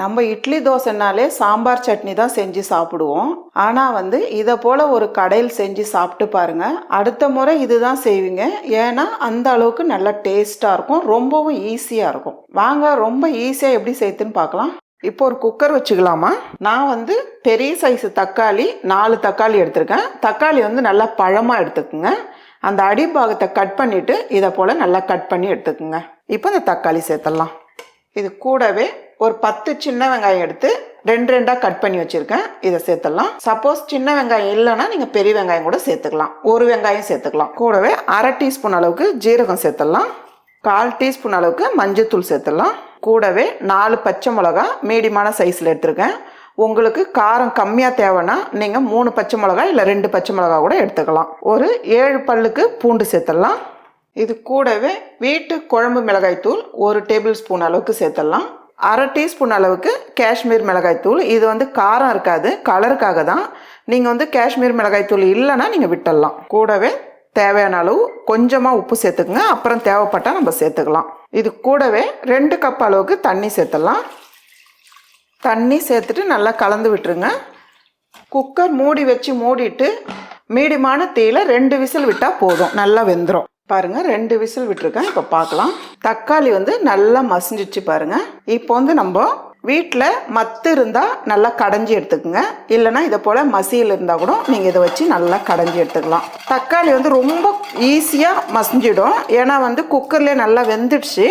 நம்ம இட்லி தோசைனாலே சாம்பார் சட்னி தான் செஞ்சு சாப்பிடுவோம். ஆனால் வந்து இதை போல் ஒரு கடையில் செஞ்சு சாப்பிட்டு பாருங்கள் அடுத்த முறை இதுதான் செய்வீங்க. ஏன்னா அந்த அளவுக்கு நல்லா டேஸ்ட்டாக இருக்கும். ரொம்பவும் ஈஸியாக இருக்கும். வாங்க ரொம்ப ஈஸியாக எப்படி செய்யுதுன்னு பார்க்கலாம். இப்போ ஒரு குக்கர் வச்சுக்கலாமா? நான் வந்து பெரிய சைஸ் தக்காளி நாலு தக்காளி எடுத்திருக்கேன். தக்காளி வந்து நல்லா பழமாக எடுத்துக்கோங்க. அந்த அடிபாகத்தை கட் பண்ணிவிட்டு இதை போல் நல்லா கட் பண்ணி எடுத்துக்கோங்க. இப்போ இந்த தக்காளி சேர்த்துடலாம். இது கூடவே ஒரு பத்து சின்ன வெங்காயம் எடுத்து ரெண்டு ரெண்டாக கட் பண்ணி வச்சுருக்கேன். இதை சேர்த்துடலாம். சப்போஸ் சின்ன வெங்காயம் இல்லைன்னா நீங்கள் பெரிய வெங்காயம் கூட சேர்த்துக்கலாம். ஒரு வெங்காயம் சேர்த்துக்கலாம். கூடவே அரை டீஸ்பூன் அளவுக்கு ஜீரகம் சேர்த்துடலாம். கால் டீஸ்பூன் அளவுக்கு மஞ்சத்தூள் சேர்த்துடலாம். கூடவே நாலு பச்சை மிளகா மீடியமான சைஸில் எடுத்திருக்கேன். உங்களுக்கு காரம் கம்மியாக தேவைன்னா நீங்கள் மூணு பச்சை மிளகா இல்லை ரெண்டு பச்சை மிளகா கூட எடுத்துக்கலாம். ஒரு ஏழு பல்லுக்கு பூண்டு சேர்த்துடலாம். இது கூடவே வீட்டு குழம்பு மிளகாய் தூள் ஒரு டேபிள் ஸ்பூன் அளவுக்கு சேர்த்துடலாம். அரை டீஸ்பூன் அளவுக்கு காஷ்மீர் மிளகாய் தூள். இது வந்து காரம் இருக்காது கலருக்காக தான். நீங்கள் வந்து காஷ்மீர் மிளகாய் தூள் இல்லைன்னா நீங்கள் விட்டுடலாம். கூடவே தேவையான அளவு கொஞ்சமாக உப்பு சேர்த்துக்குங்க. அப்புறம் தேவைப்பட்டால் நம்ம சேர்த்துக்கலாம். இது கூடவே ரெண்டு கப் அளவுக்கு தண்ணி சேர்த்துடலாம். தண்ணி சேர்த்துட்டு நல்லா கலந்து விட்டுருங்க. குக்கர் மூடி வச்சு மூடிட்டு மீடியமான தீயில ரெண்டு விசில் விட்டால் போதும். நல்லா வெந்துடும் பாருங்கள் ரெண்டு விசில் விட்டுருக்கேன். இப்போ பார்க்கலாம். தக்காளி வந்து நல்லா மசிஞ்சிச்சு பாருங்கள் இப்போ வந்து நம்ம வீட்டில் மத்து இருந்தால் நல்லா கடைஞ்சி எடுத்துக்கோங்க. இல்லைன்னா இதை போல் மசியல் இருந்தால் கூட நீங்கள் இதை வச்சு நல்லா கடைஞ்சி எடுத்துக்கலாம். தக்காளி வந்து ரொம்ப ஈஸியாக மசிஞ்சிடும். ஏன்னா வந்து குக்கர்லேயே நல்லா வெந்துடுச்சு.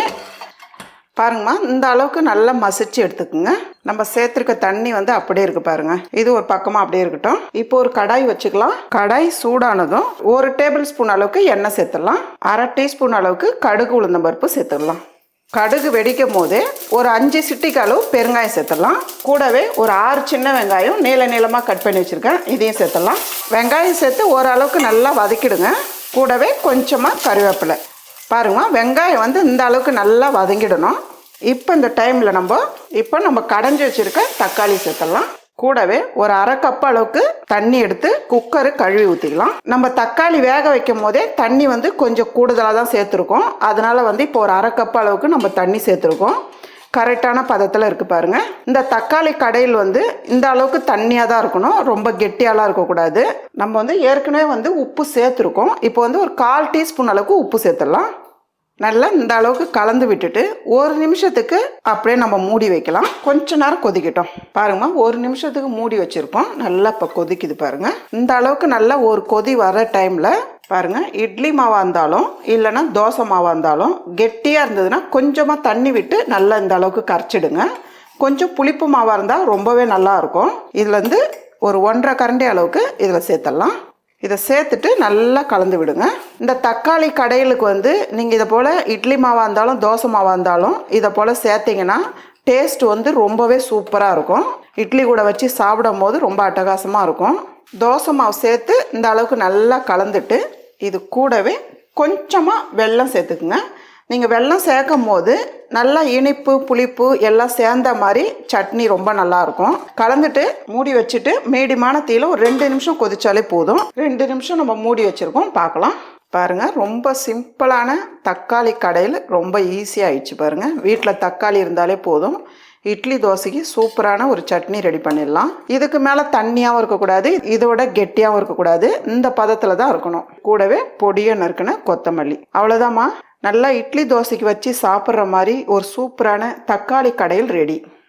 பாருங்கம்மா இந்த அளவுக்கு நல்லா மசிச்சு எடுத்துக்கோங்க. நம்ம சேர்த்துருக்க தண்ணி வந்து அப்படியே இருக்கு பாருங்க. இது ஒரு பக்கமாக அப்படியே இருக்கட்டும். இப்போ ஒரு கடாய் வச்சுக்கலாம். கடாய் சூடானதும் ஒரு டேபிள் ஸ்பூன் அளவுக்கு எண்ணெய் சேர்த்துடலாம். அரை டீஸ்பூன் அளவுக்கு கடுகு உளுந்தம் பருப்பு சேர்த்துடலாம். கடுகு வெடிக்கும் போதே ஒரு அஞ்சு சிட்டிக்கு அளவு பெருங்காயம் சேர்த்துடலாம். கூடவே ஒரு ஆறு சின்ன வெங்காயம் நீள நீளமாக கட் பண்ணி வச்சுருக்கேன். இதையும் சேர்த்துடலாம். வெங்காயம் சேர்த்து ஓரளவுக்கு நல்லா வதக்கிடுங்க. கூடவே கொஞ்சமாக கருவேப்பிலை. பாருங்க வெங்காயம் வந்து இந்த அளவுக்கு நல்லா வதங்கிடணும். இப்போ இந்த டைமில் நம்ம இப்போ நம்ம கடைஞ்சி வச்சுருக்க தக்காளி சேர்த்துடலாம். கூடவே ஒரு அரை கப் அளவுக்கு தண்ணி எடுத்து குக்கரு கழுவி ஊற்றிக்கலாம் நம்ம தக்காளி வேக வைக்கும் போதே தண்ணி வந்து கொஞ்சம் கூடுதலாக தான் சேர்த்துருக்கோம். அதனால் வந்து இப்போ ஒரு அரை கப் அளவுக்கு நம்ம தண்ணி சேர்த்துருக்கோம். கரெக்டான பதத்தில் இருக்குது பாருங்கள் இந்த தக்காளி கடையில் வந்து இந்த அளவுக்கு தண்ணியாக தான் இருக்கணும். ரொம்ப கெட்டியாலாம் இருக்கக்கூடாது. நம்ம வந்து ஏற்கனவே வந்து உப்பு சேர்த்துருக்கோம். இப்போ வந்து ஒரு கால் டீஸ்பூன் அளவுக்கு உப்பு சேர்த்துடலாம். நல்லா இந்த அளவுக்கு கலந்து விட்டுட்டு ஒரு நிமிஷத்துக்கு அப்படியே நம்ம மூடி வைக்கலாம். கொஞ்ச நேரம் கொதிக்கட்டும். பாருங்கம்மா ஒரு நிமிஷத்துக்கு மூடி வச்சுருக்கோம். நல்லா இப்போ கொதிக்குது பாருங்கள் இந்த அளவுக்கு நல்லா ஒரு கொதி வர டைமில் பாருங்கள் இட்லி மாவாக இருந்தாலும் இல்லைன்னா தோசை மாவாக இருந்தாலும் கெட்டியாக இருந்ததுன்னா கொஞ்சமாக தண்ணி விட்டு நல்லா இந்த அளவுக்கு கரைச்சிடுங்க. கொஞ்சம் புளிப்பு மாவாக இருந்தால் ரொம்பவே நல்லாயிருக்கும் இதுலேருந்து ஒரு ஒன்றரை கரண்டி அளவுக்கு இதில் சேர்த்துடலாம். இதை சேர்த்துட்டு நல்லா கலந்து விடுங்க. இந்த தக்காளி கடையிலுக்கு வந்து நீங்கள் இதை போல் இட்லி மாவாக இருந்தாலும் தோசை மாவாக இருந்தாலும் இதை போல் சேர்த்திங்கன்னா டேஸ்ட் வந்து ரொம்பவே சூப்பராக இருக்கும். இட்லி கூட வச்சு சாப்பிடும் போது ரொம்ப அட்டகாசமாக இருக்கும். தோசை மாவு சேர்த்து இந்த அளவுக்கு நல்லா கலந்துட்டு இது கூடவே கொஞ்சமாக வெள்ளம் சேர்த்துக்குங்க. நீங்கள் வெள்ளம் சேர்க்கும் போது நல்லா இனிப்பு புளிப்பு எல்லாம் சேர்ந்த மாதிரி சட்னி ரொம்ப நல்லா இருக்கும். கலந்துட்டு மூடி வச்சுட்டு மீடியமான தீயில ஒரு ரெண்டு நிமிஷம் கொதிச்சாலே போதும். ரெண்டு நிமிஷம் நம்ம மூடி வச்சுருக்கோம். பார்க்கலாம். பாருங்க ரொம்ப சிம்பிளான தக்காளி கடையில் ரொம்ப ஈஸியாக ஆயிடுச்சு பாருங்கள் வீட்டில் தக்காளி இருந்தாலே போதும். இட்லி தோசைக்கு சூப்பரான ஒரு சட்னி ரெடி பண்ணிடலாம். இதுக்கு மேலே தண்ணியாகவும் இருக்கக்கூடாது இதோட கெட்டியாகவும் இருக்கக்கூடாது. இந்த பதத்தில் தான் இருக்கணும். கூடவே பொடியை நறுக்கின கொத்தமல்லி. அவ்வளோதாம்மா நல்லா இட்லி தோசைக்கு வச்சு சாப்பிட்ற மாதிரி ஒரு சூப்பரான தக்காளி கடையில் ரெடி.